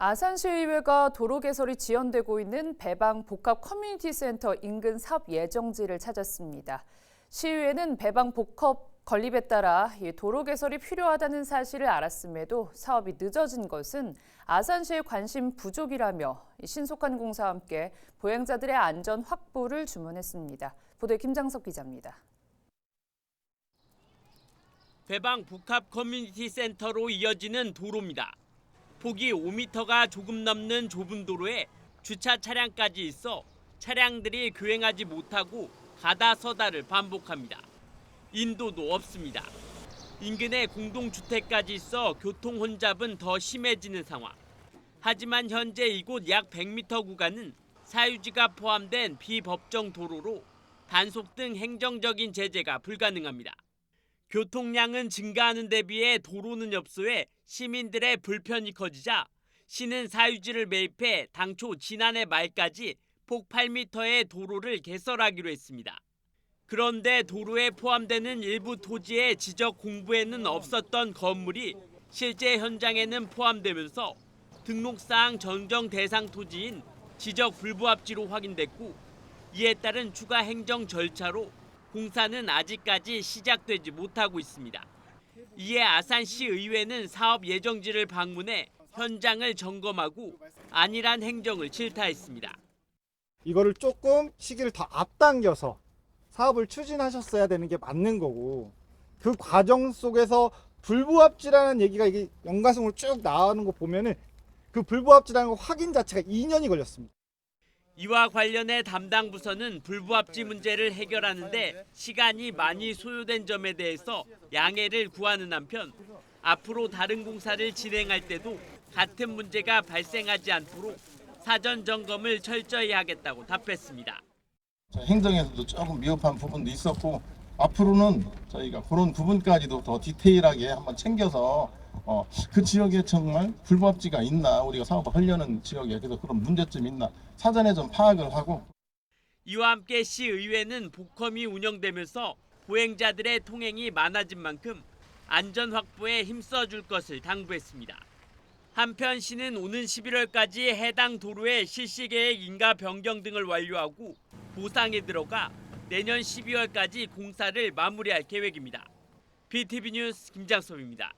아산시의회가 도로 개설이 지연되고 있는 배방 복합 커뮤니티 센터 인근 사업 예정지를 찾았습니다. 시의회는 배방 복합 건립에 따라 이 도로 개설이 필요하다는 사실을 알았음에도 사업이 늦어진 것은 아산시의 관심 부족이라며 이 신속한 공사와 함께 보행자들의 안전 확보를 주문했습니다. 보도에 김장석 기자입니다. 배방 복합 커뮤니티 센터로 이어지는 도로입니다. 폭이 5m가 조금 넘는 좁은 도로에 주차 차량까지 있어 차량들이 교행하지 못하고 가다 서다를 반복합니다. 인도도 없습니다. 인근에 공동주택까지 있어 교통 혼잡은 더 심해지는 상황. 하지만 현재 이곳 약 100m 구간은 사유지가 포함된 비법정 도로로 단속 등 행정적인 제재가 불가능합니다. 교통량은 증가하는 데 비해 도로는 협소해 시민들의 불편이 커지자 시는 사유지를 매입해 당초 지난해 말까지 폭 8m의 도로를 개설하기로 했습니다. 그런데 도로에 포함되는 일부 토지의 지적 공부에는 없었던 건물이 실제 현장에는 포함되면서 등록사항 전정 대상 토지인 지적 불부합지로 확인됐고 이에 따른 추가 행정 절차로 공사는 아직까지 시작되지 못하고 있습니다. 이에 아산시 의회는 사업 예정지를 방문해 현장을 점검하고 안일한 행정을 질타했습니다. 이거를 조금 시기를 더 앞당겨서 사업을 추진하셨어야 되는 게 맞는 거고 그 과정 속에서 불부합지라는 얘기가 이게 연가성으로 쭉 나오는 거 보면은 그 불부합지라는 거 확인 자체가 2년이 걸렸습니다. 이와 관련해 담당 부서는 불부합지 문제를 해결하는데 시간이 많이 소요된 점에 대해서 양해를 구하는 한편 앞으로 다른 공사를 진행할 때도 같은 문제가 발생하지 않도록 사전 점검을 철저히 하겠다고 답했습니다. 자, 행정에서도 조금 미흡한 부분도 있었고 앞으로는 저희가 그런 부분까지도 더 디테일하게 한번 챙겨서 어, 그 지역에 정말 불법지가 있나 우리가 사업을 하려는 지역에 그래서 그런 문제점이 있나 사전에 좀 파악을 하고 이와 함께 시의회는 복컴이 운영되면서 보행자들의 통행이 많아진 만큼 안전 확보에 힘써줄 것을 당부했습니다. 한편 시는 오는 11월까지 해당 도로의 실시 계획 인가 변경 등을 완료하고 보상에 들어가 내년 12월까지 공사를 마무리할 계획입니다. BTV 뉴스 김장섭입니다.